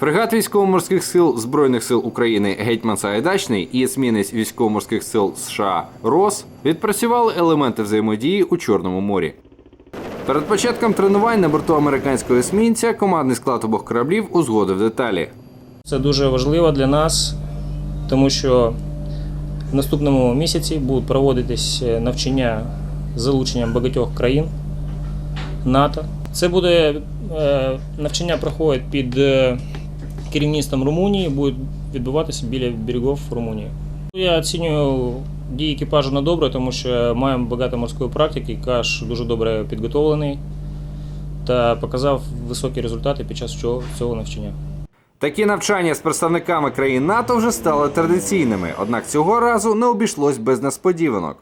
Фрегат військово-морських сил Збройних сил України Гетьман Сагайдачний і есмінець військово-морських сил США РОС відпрацювали елементи взаємодії у Чорному морі. Перед початком тренувань на борту американського есмінця командний склад обох кораблів узгодив деталі. Це дуже важливо для нас, тому що в наступному місяці будуть проводитись е, навчання з залученням багатьох країн НАТО. Це буде е, навчання проходить під е, керівництвом Румунії, буде відбуватися біля берегів Румунії. Я оцінюю дії екіпажу на добре, тому що маємо багато морської практики, екіпаж дуже добре підготовлений та показав високі результати під час цього навчання. Такі навчання з представниками країн НАТО вже стали традиційними, однак цього разу не обійшлось без несподіванок.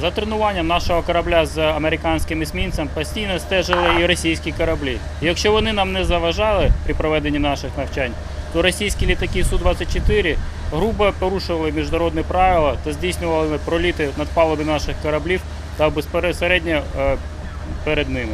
За тренуванням нашого корабля з американським есмінцем постійно стежили і російські кораблі. І Якщо вони нам не заважали при проведенні наших навчань, то російські літаки Су-24 грубо порушували міжнародні правила та здійснювали проліти над палубами наших кораблів та безпосередньо е, перед ними.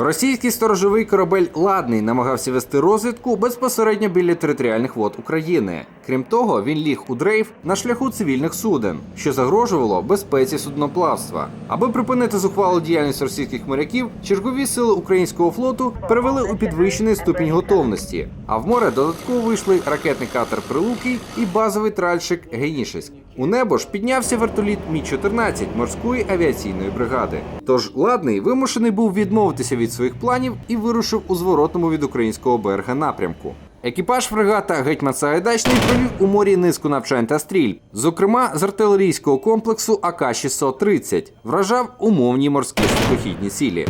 Російський сторожовий корабель Ладний намагався вести розвідку безпосередньо біля територіальних вод України. Крім того, він ліг у дрейф на шляху цивільних суден, що загрожувало безпеці судноплавства. Аби припинити зухвалу діяльність російських моряків, чергові сили українського флоту перевели у підвищений ступінь готовності. А в море додатково вийшли ракетний катер Прилуки і базовий тральщик Генішеськ. У небо ж піднявся вертоліт Мі-14 морської авіаційної бригади. Тож ладний вимушений був відмовитися від своїх планів і вирушив у зворотному від українського берега напрямку. Екіпаж фрегата Гетьман Сагайдачний провів у морі низку навчань та стрільб, зокрема з артилерійського комплексу АК-630, вражав умовні морські сухохідні цілі.